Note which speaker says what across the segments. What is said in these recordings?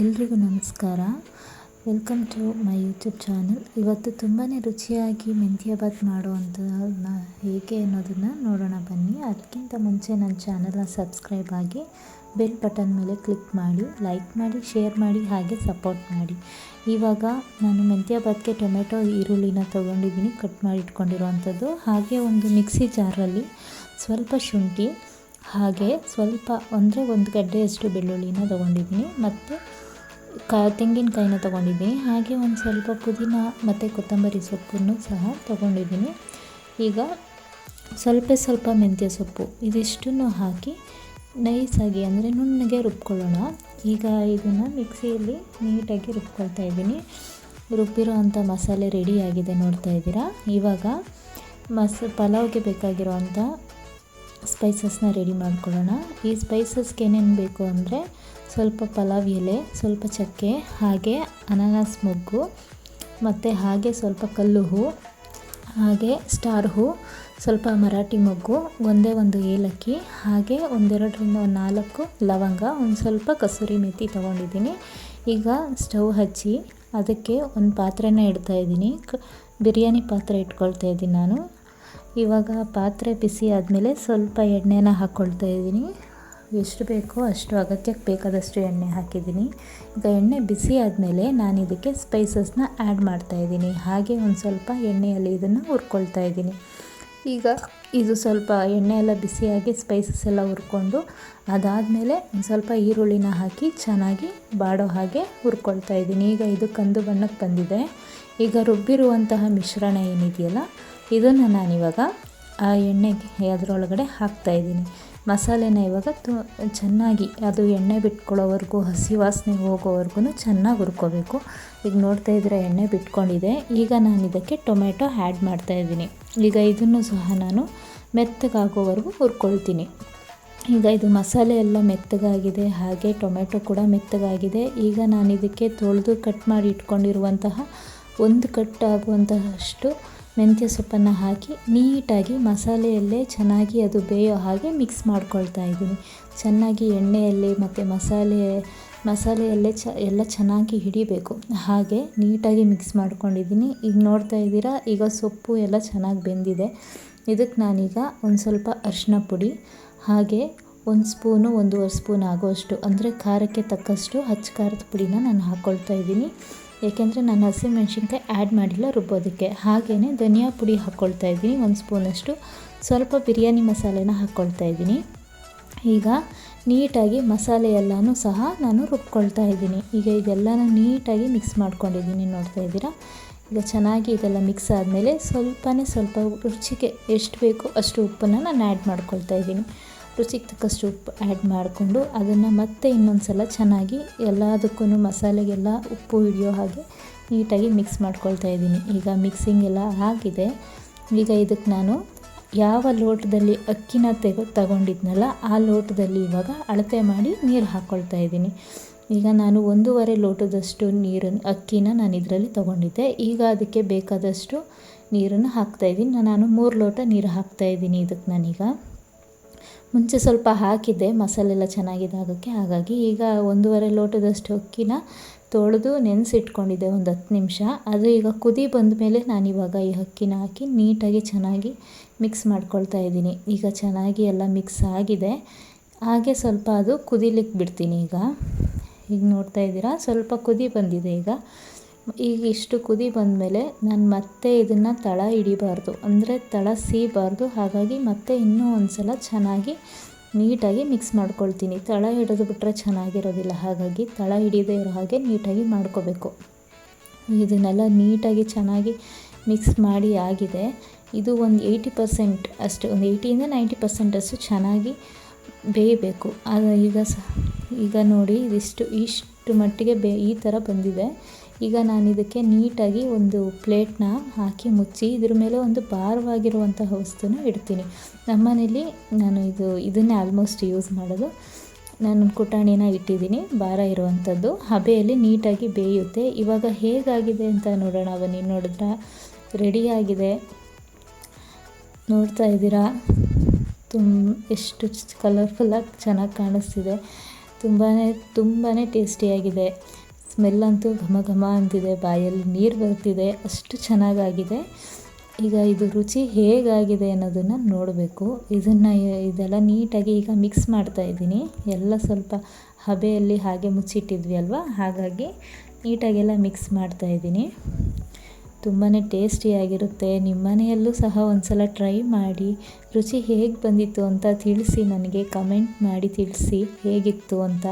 Speaker 1: ಎಲ್ರಿಗೂ ನಮಸ್ಕಾರ. Welcome to my YouTube channel ಇವತ್ತು ತುಂಬಾ ರುಚಿಯಾಗಿ ಮೆಂತ್ಯ ಬಾತ್ ಮಾಡುವಂಥದ್ದನ್ನ ಹೇಗೆ ಅನ್ನೋದನ್ನು ನೋಡೋಣ ಬನ್ನಿ. ಅದಕ್ಕಿಂತ ಮುಂಚೆ ನನ್ನ ಚಾನಲ್ನ ಸಬ್ಸ್ಕ್ರೈಬ್ ಆಗಿ ಬೆಲ್ ಬಟನ್ ಮೇಲೆ ಕ್ಲಿಕ್ ಮಾಡಿ ಲೈಕ್ ಮಾಡಿ ಶೇರ್ ಮಾಡಿ, ಹಾಗೆ ಸಪೋರ್ಟ್ ಮಾಡಿ. ಇವಾಗ ನಾನು ಮೆಂತ್ಯ ಬಾತ್ಗೆ ಟೊಮೆಟೊ, ಈರುಳ್ಳಿನ ತೊಗೊಂಡಿದ್ದೀನಿ. ಕಟ್ ಮಾಡಿ ಇಟ್ಕೊಂಡಿರುವಂಥದ್ದು ಹಾಗೆ ಒಂದು ಮಿಕ್ಸಿ ಜಾರಲ್ಲಿ ಸ್ವಲ್ಪ ಶುಂಠಿ, ಹಾಗೆ ಸ್ವಲ್ಪ, ಅಂದರೆ ಒಂದು ಗಡ್ಡೆಯಷ್ಟು ಬೆಳ್ಳುಳ್ಳಿನ ತೊಗೊಂಡಿದ್ದೀನಿ. ಮತ್ತು ಕ, ತೆಂಗಿನಕಾಯಿನ ತೊಗೊಂಡಿದ್ದೀನಿ ಹಾಗೆ ಒಂದು ಸ್ವಲ್ಪ ಪುದೀನ ಮತ್ತು ಕೊತ್ತಂಬರಿ ಸೊಪ್ಪನ್ನು ಸಹ ತೊಗೊಂಡಿದ್ದೀನಿ. ಈಗ ಸ್ವಲ್ಪ ಸ್ವಲ್ಪ ಮೆಂತ್ಯ ಸೊಪ್ಪು ಇದಿಷ್ಟನ್ನು ಹಾಕಿ ನೈಸಾಗಿ ಅಂದರೆ ನುಣ್ಣಗೆ ರುಬ್ಕೊಳ್ಳೋಣ. ಈಗ ಇದನ್ನು ಮಿಕ್ಸಿಯಲ್ಲಿ ನೀಟಾಗಿ ರುಬ್ಕೊಳ್ತಾ ಇದ್ದೀನಿ. ರುಬ್ಬಿರೋ ಅಂಥ ಮಸಾಲೆ ರೆಡಿಯಾಗಿದೆ ನೋಡ್ತಾ ಇದ್ದೀರಾ? ಇವಾಗ ಮಸ, ಪಲಾವ್ಗೆ ಬೇಕಾಗಿರೋವಂಥ ಸ್ಪೈಸಸ್ನ ರೆಡಿ ಮಾಡ್ಕೊಳ್ಳೋಣ. ಈ ಸ್ಪೈಸಸ್ಗೆ ಏನೇನು ಬೇಕು ಅಂದರೆ ಸ್ವಲ್ಪ ಪಲಾವ್ ಎಲೆ, ಸ್ವಲ್ಪ ಚಕ್ಕೆ, ಹಾಗೆ ಅನಾನಸ್ ಮೊಗ್ಗು, ಮತ್ತು ಹಾಗೆ ಸ್ವಲ್ಪ ಕಲ್ಲು ಹೂ, ಹಾಗೆ ಸ್ಟಾರ್ ಹೂ, ಸ್ವಲ್ಪ ಮರಾಠಿ ಮೊಗ್ಗು, ಒಂದೇ ಒಂದು ಏಲಕ್ಕಿ, ಹಾಗೆ ಒಂದೆರಡರಿಂದ ಒಂದು ನಾಲ್ಕು ಲವಂಗ, ಒಂದು ಸ್ವಲ್ಪ ಕಸೂರಿ ಮೆಥಿ ತೊಗೊಂಡಿದ್ದೀನಿ. ಈಗ ಸ್ಟವ್ ಹಚ್ಚಿ ಅದಕ್ಕೆ ಒಂದು ಪಾತ್ರೆನ ಇಡ್ತಾಯಿದ್ದೀನಿ ಕ ಬಿರಿಯಾನಿ ಪಾತ್ರೆ ಇಟ್ಕೊಳ್ತಾ ಇದ್ದೀನಿ ನಾನು. ಇವಾಗ ಪಾತ್ರೆ ಬಿಸಿ ಆದಮೇಲೆ ಸ್ವಲ್ಪ ಎಣ್ಣೆನ ಹಾಕ್ಕೊಳ್ತಾ ಇದ್ದೀನಿ. ಎಷ್ಟು ಬೇಕೋ ಅಷ್ಟು ಅಗತ್ಯಕ್ಕೆ ಬೇಕಾದಷ್ಟು ಎಣ್ಣೆ ಹಾಕಿದ್ದೀನಿ. ಈಗ ಎಣ್ಣೆ ಬಿಸಿ ಆದಮೇಲೆ ನಾನು ಇದಕ್ಕೆ ಸ್ಪೈಸಸ್ನ ಆ್ಯಡ್ ಮಾಡ್ತಾಯಿದ್ದೀನಿ ಹಾಗೆ ಒಂದು ಸ್ವಲ್ಪ ಎಣ್ಣೆಯಲ್ಲಿ ಇದನ್ನು ಹುರ್ಕೊಳ್ತಾ ಇದ್ದೀನಿ. ಈಗ ಇದು ಸ್ವಲ್ಪ ಎಣ್ಣೆ ಎಲ್ಲ ಬಿಸಿಯಾಗಿ ಸ್ಪೈಸಸ್ ಎಲ್ಲ ಹುರ್ಕೊಂಡು ಅದಾದಮೇಲೆ ಒಂದು ಸ್ವಲ್ಪ ಈರುಳ್ಳಿನ ಹಾಕಿ ಚೆನ್ನಾಗಿ ಬಾಡೋ ಹಾಗೆ ಹುರ್ಕೊಳ್ತಾ ಇದ್ದೀನಿ. ಈಗ ಇದು ಕಂದು ಬಣ್ಣಕ್ಕೆ ಬಂದಿದೆ. ಈಗ ರುಬ್ಬಿರುವಂತಹ ಮಿಶ್ರಣ ಏನಿದೆಯಲ್ಲ, ಇದನ್ನು ನಾನಿವಾಗ ಆ ಎಣ್ಣೆಗೆ ಅದರೊಳಗಡೆ ಹಾಕ್ತಾಯಿದ್ದೀನಿ ಮಸಾಲೆನ ಇವಾಗ ತು, ಚೆನ್ನಾಗಿ ಅದು ಎಣ್ಣೆ ಬಿಟ್ಕೊಳ್ಳೋವರೆಗೂ, ಹಸಿ ವಾಸನೆ ಹೋಗೋವರೆಗೂ ಚೆನ್ನಾಗಿ ಹುರ್ಕೋಬೇಕು. ಈಗ ನೋಡ್ತಾ ಇದ್ರೆ ಎಣ್ಣೆ ಬಿಟ್ಕೊಂಡಿದೆ. ಈಗ ನಾನು ಇದಕ್ಕೆ ಟೊಮೆಟೊ ಆ್ಯಡ್ ಮಾಡ್ತಾಯಿದ್ದೀನಿ ಈಗ ಇದನ್ನು ಸಹ ನಾನು ಮೆತ್ತಗಾಗೋವರೆಗೂ ಹುರ್ಕೊಳ್ತೀನಿ. ಈಗ ಇದು ಮಸಾಲೆ ಎಲ್ಲ ಮೆತ್ತಗಾಗಿದೆ, ಹಾಗೆ ಟೊಮೆಟೊ ಕೂಡ ಮೆತ್ತಗಾಗಿದೆ. ಈಗ ನಾನು ಇದಕ್ಕೆ ತೊಳೆದು ಕಟ್ ಮಾಡಿ ಇಟ್ಕೊಂಡಿರುವಂತಹ ಒಂದು ಕಟ್ ಆಗುವಂತಹಷ್ಟು ಮೆಂತ್ಯ ಸೊಪ್ಪನ್ನು ಹಾಕಿ ನೀಟಾಗಿ ಮಸಾಲೆಯಲ್ಲೇ ಚೆನ್ನಾಗಿ ಅದು ಬೇಯೋ ಹಾಗೆ ಮಿಕ್ಸ್ ಮಾಡ್ಕೊಳ್ತಾ ಇದ್ದೀನಿ. ಚೆನ್ನಾಗಿ ಎಣ್ಣೆಯಲ್ಲಿ ಮತ್ತು ಮಸಾಲೆ, ಮಸಾಲೆಯಲ್ಲೇ ಚ, ಎಲ್ಲ ಚೆನ್ನಾಗಿ ಹಿಡಿಬೇಕು. ಹಾಗೆ ನೀಟಾಗಿ ಮಿಕ್ಸ್ ಮಾಡ್ಕೊಂಡಿದ್ದೀನಿ. ಈಗ ನೋಡ್ತಾ ಇದ್ದೀರಾ, ಈಗ ಸೊಪ್ಪು ಎಲ್ಲ ಚೆನ್ನಾಗಿ ಬೆಂದಿದೆ. ಇದಕ್ಕೆ ನಾನೀಗ ಒಂದು ಸ್ವಲ್ಪ ಅರಿಶಿನ ಪುಡಿ, ಹಾಗೆ ಒಂದು ಸ್ಪೂನು, ಒಂದೂವರೆ ಸ್ಪೂನ್ ಆಗೋಷ್ಟು, ಅಂದರೆ ಖಾರಕ್ಕೆ ತಕ್ಕಷ್ಟು ಹಚ್ಚ ಖಾರದ ಪುಡಿನ ನಾನು ಹಾಕ್ಕೊಳ್ತಾ ಇದ್ದೀನಿ. ಏಕೆಂದರೆ ನಾನು ಹಸಿಮೆಣ್ಸಿನ್ಕಾಯಿ ಆ್ಯಡ್ ಮಾಡಿಲ್ಲ ರುಬ್ಬೋದಕ್ಕೆ. ಹಾಗೆಯೇ ಧನಿಯಾ ಪುಡಿ ಹಾಕ್ಕೊಳ್ತಾ ಇದ್ದೀನಿ, ಒಂದು ಸ್ಪೂನಷ್ಟು. ಸ್ವಲ್ಪ ಬಿರಿಯಾನಿ ಮಸಾಲೆನ ಹಾಕ್ಕೊಳ್ತಾ ಇದ್ದೀನಿ. ಈಗ ನೀಟಾಗಿ ಮಸಾಲೆ ಎಲ್ಲನೂ ಸಹ ನಾನು ರುಬ್ಕೊಳ್ತಾ ಇದ್ದೀನಿ. ಈಗ ಇದೆಲ್ಲನೂ ನೀಟಾಗಿ ಮಿಕ್ಸ್ ಮಾಡ್ಕೊಂಡಿದ್ದೀನಿ, ನೋಡ್ತಾ ಇದ್ದೀರಾ? ಈಗ ಚೆನ್ನಾಗಿ ಇದೆಲ್ಲ ಮಿಕ್ಸ್ ಆದಮೇಲೆ ಸ್ವಲ್ಪನೇ ಸ್ವಲ್ಪ ರುಚಿಗೆ ಎಷ್ಟು ಬೇಕೋ ಅಷ್ಟು ಉಪ್ಪನ್ನು ನಾನು ಆ್ಯಡ್ ಮಾಡ್ಕೊಳ್ತಾ ಇದ್ದೀನಿ. ರುಚಿಗೆ ತಕ್ಕಷ್ಟು ಉಪ್ಪು ಆ್ಯಡ್ ಮಾಡಿಕೊಂಡು ಅದನ್ನು ಮತ್ತೆ ಇನ್ನೊಂದು ಸಲ ಚೆನ್ನಾಗಿ ಎಲ್ಲದಕ್ಕೂ ಮಸಾಲೆಗೆಲ್ಲ ಉಪ್ಪು ಹಿಡಿಯೋ ಹಾಗೆ ನೀಟಾಗಿ ಮಿಕ್ಸ್ ಮಾಡ್ಕೊಳ್ತಾ ಇದ್ದೀನಿ. ಈಗ ಮಿಕ್ಸಿಂಗ್ ಎಲ್ಲ ಆಗಿದೆ. ಈಗ ಇದಕ್ಕೆ ನಾನು ಯಾವ ಲೋಟದಲ್ಲಿ ಅಕ್ಕಿನ ತೆಗೆ, ತಗೊಂಡಿದ್ನಲ್ಲ ಆ ಲೋಟದಲ್ಲಿ ಇವಾಗ ಅಳತೆ ಮಾಡಿ ನೀರು ಹಾಕ್ಕೊಳ್ತಾ ಇದ್ದೀನಿ. ಈಗ ನಾನು ಒಂದೂವರೆ ಲೋಟದಷ್ಟು ನೀರನ್ನು, ಅಕ್ಕಿನ ನಾನು ಇದರಲ್ಲಿ ತೊಗೊಂಡಿದ್ದೆ. ಈಗ ಅದಕ್ಕೆ ಬೇಕಾದಷ್ಟು ನೀರನ್ನು ಹಾಕ್ತಾಯಿದ್ದೀನಿ ನಾನು ಮೂರು ಲೋಟ ನೀರು ಹಾಕ್ತಾಯಿದ್ದೀನಿ ಇದಕ್ಕೆ ನಾನೀಗ. ಮುಂಚೆ ಸ್ವಲ್ಪ ಹಾಕಿದ್ದೆ ಮಸಾಲೆ ಎಲ್ಲ ಆಗೋಕ್ಕೆ ಹಾಗಾಗಿ ಈಗ ಒಂದೂವರೆ ಲೋಟದಷ್ಟು ಅಕ್ಕಿನ ತೊಳೆದು ನೆನೆಸಿಟ್ಕೊಂಡಿದ್ದೆ, ಒಂದು ಹತ್ತು ನಿಮಿಷ. ಅದು ಈಗ ಕುದಿ ಬಂದ ಮೇಲೆ ನಾನಿವಾಗ ಈ ಅಕ್ಕಿನ ಹಾಕಿ ನೀಟಾಗಿ ಚೆನ್ನಾಗಿ ಮಿಕ್ಸ್ ಮಾಡ್ಕೊಳ್ತಾ ಇದ್ದೀನಿ. ಈಗ ಚೆನ್ನಾಗಿ ಎಲ್ಲ ಮಿಕ್ಸ್ ಆಗಿದೆ. ಹಾಗೆ ಸ್ವಲ್ಪ ಅದು ಕುದಿಲಿಕ್ಕೆ ಬಿಡ್ತೀನಿ ಈಗ. ಈಗ ನೋಡ್ತಾ ಇದ್ದೀರಾ? ಸ್ವಲ್ಪ ಕುದಿ ಬಂದಿದೆ ಈಗ. ಈಗ ಇಷ್ಟು ಕುದಿ ಬಂದಮೇಲೆ ನಾನು ಮತ್ತೆ ಇದನ್ನು ತಳ ಹಿಡಿಬಾರ್ದು. ಅಂದರೆ ತಳ ಸೀಬಾರ್ದು. ಹಾಗಾಗಿ ಮತ್ತೆ ಇನ್ನೂ ಒಂದು ಸಲ ಚೆನ್ನಾಗಿ ನೀಟಾಗಿ ಮಿಕ್ಸ್ ಮಾಡ್ಕೊಳ್ತೀನಿ. ತಳ ಹಿಡಿದು ಬಿಟ್ಟರೆ ಚೆನ್ನಾಗಿರೋದಿಲ್ಲ. ಹಾಗಾಗಿ ತಳ ಹಿಡಿಯದೇ ಇರೋ ಹಾಗೆ ನೀಟಾಗಿ ಮಾಡ್ಕೋಬೇಕು. ಇದನ್ನೆಲ್ಲ ನೀಟಾಗಿ ಚೆನ್ನಾಗಿ ಮಿಕ್ಸ್ ಮಾಡಿ ಆಗಿದೆ. ಇದು ಒಂದು ಏಯ್ಟಿ ಪರ್ಸೆಂಟ್ ಅಷ್ಟು, ಒಂದು ಏಯ್ಟಿಯಿಂದ ನೈಂಟಿ ಪರ್ಸೆಂಟಷ್ಟು ಚೆನ್ನಾಗಿ ಬೇಯಬೇಕು. ಅದು ಈಗ ಸ, ಈಗ ನೋಡಿ ಇದಿಷ್ಟು, ಇಷ್ಟು ಮಟ್ಟಿಗೆ ಬೇ, ಈ ಥರ ಬಂದಿದೆ. ಈಗ ನಾನು ಇದಕ್ಕೆ ನೀಟಾಗಿ ಒಂದು ಪ್ಲೇಟ್ನ ಹಾಕಿ ಮುಚ್ಚಿ ಇದ್ರ ಮೇಲೆ ಒಂದು ಭಾರವಾಗಿರುವಂತಹ ವಸ್ತುನ ಇಡ್ತೀನಿ. ನಮ್ಮ ಮನೇಲಿ ನಾನು ಇದು, ಇದನ್ನೇ ಆಲ್ಮೋಸ್ಟ್ ಯೂಸ್ ಮಾಡೋದು. ನಾನು ಕುಟಾಣಿನ ಇಟ್ಟಿದ್ದೀನಿ, ಭಾರ ಇರುವಂಥದ್ದು. ಹಬೆಯಲ್ಲಿ ನೀಟಾಗಿ ಬೇಯುತ್ತೆ. ಇವಾಗ ಹೇಗಾಗಿದೆ ಅಂತ ನೋಡೋಣ. ಬನ್ನಿ ನೋಡಿದ್ರೆ? ರೆಡಿಯಾಗಿದೆ ನೋಡ್ತಾ ಇದ್ದೀರಾ? ತುಂಬ ಎಷ್ಟು ಕಲರ್ಫುಲ್ಲಾಗಿ ಚೆನ್ನಾಗಿ ಕಾಣಿಸ್ತಿದೆ. ತುಂಬಾ ತುಂಬಾ ಟೇಸ್ಟಿಯಾಗಿದೆ ಸ್ಮೆಲ್ ಅಂತೂ ಘಮ ಘಮ ಅಂತಿದೆ, ಬಾಯಲ್ಲಿ ನೀರು ಬರ್ತಿದೆ, ಅಷ್ಟು ಚೆನ್ನಾಗಾಗಿದೆ. ಈಗ ಇದು ರುಚಿ ಹೇಗಾಗಿದೆ ಅನ್ನೋದನ್ನು ನೋಡಬೇಕು. ಇದನ್ನು, ಇದೆಲ್ಲ ನೀಟಾಗಿ ಈಗ ಮಿಕ್ಸ್ ಮಾಡ್ತಾ ಇದ್ದೀನಿ. ಎಲ್ಲ ಸ್ವಲ್ಪ ಹಬೆಯಲ್ಲಿ ಹಾಗೆ ಮುಚ್ಚಿಟ್ಟಿದ್ವಿ ಅಲ್ವಾ? ಹಾಗಾಗಿ ನೀಟಾಗೆಲ್ಲ ಮಿಕ್ಸ್ ಮಾಡ್ತಾ ಇದ್ದೀನಿ. ತುಂಬಾ ಟೇಸ್ಟಿಯಾಗಿರುತ್ತೆ ನಿಮ್ಮ ಮನೆಯಲ್ಲೂ ಸಹ ಒಂದು ಸಲ ಟ್ರೈ ಮಾಡಿ, ರುಚಿ ಹೇಗೆ ಬಂದಿತ್ತು ಅಂತ ತಿಳಿಸಿ, ನನಗೆ ಕಮೆಂಟ್ ಮಾಡಿ ತಿಳಿಸಿ ಹೇಗಿತ್ತು ಅಂತ.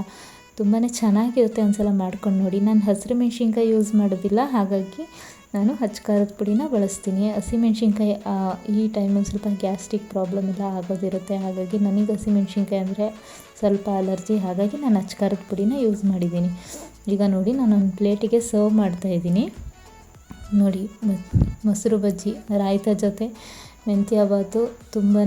Speaker 1: ತುಂಬಾ ಚೆನ್ನಾಗಿರುತ್ತೆ ಒಂದು ಸಲ ಮಾಡ್ಕೊಂಡು ನೋಡಿ. ನಾನು ಹಸಿರು ಮೆಣಸಿನ್ಕಾಯಿ ಯೂಸ್ ಮಾಡೋದಿಲ್ಲ, ಹಾಗಾಗಿ ನಾನು ಹಚ್ಚ ಖಾರದ ಪುಡಿನ ಬಳಸ್ತೀನಿ. ಹಸಿಮೆಣ್ಸಿನ್ಕಾಯಿ ಈ ಟೈಮಲ್ಲಿ ಸ್ವಲ್ಪ ಗ್ಯಾಸ್ಟ್ರಿಕ್ ಪ್ರಾಬ್ಲಮ್ ಎಲ್ಲ ಆಗೋದಿರುತ್ತೆ, ಹಾಗಾಗಿ ನನಗೆ ಹಸಿಮೆಣ್ಸಿನ್ಕಾಯಿ ಅಂದರೆ ಸ್ವಲ್ಪ ಅಲರ್ಜಿ ಹಾಗಾಗಿ ನಾನು ಹಚ್ಚ ಖಾರದ ಪುಡಿನ ಯೂಸ್ ಮಾಡಿದ್ದೀನಿ ಈಗ ನೋಡಿ ನಾನು ಒಂದು ಪ್ಲೇಟಿಗೆ ಸರ್ವ್ ಮಾಡ್ತಾ ಇದ್ದೀನಿ. ನೋಡಿ ಮೊಸರು ಬಜ್ಜಿ, ರಾಯ್ತ ಜೊತೆ, ಮೆಂತ್ಯ ಬಾತು ತುಂಬಾ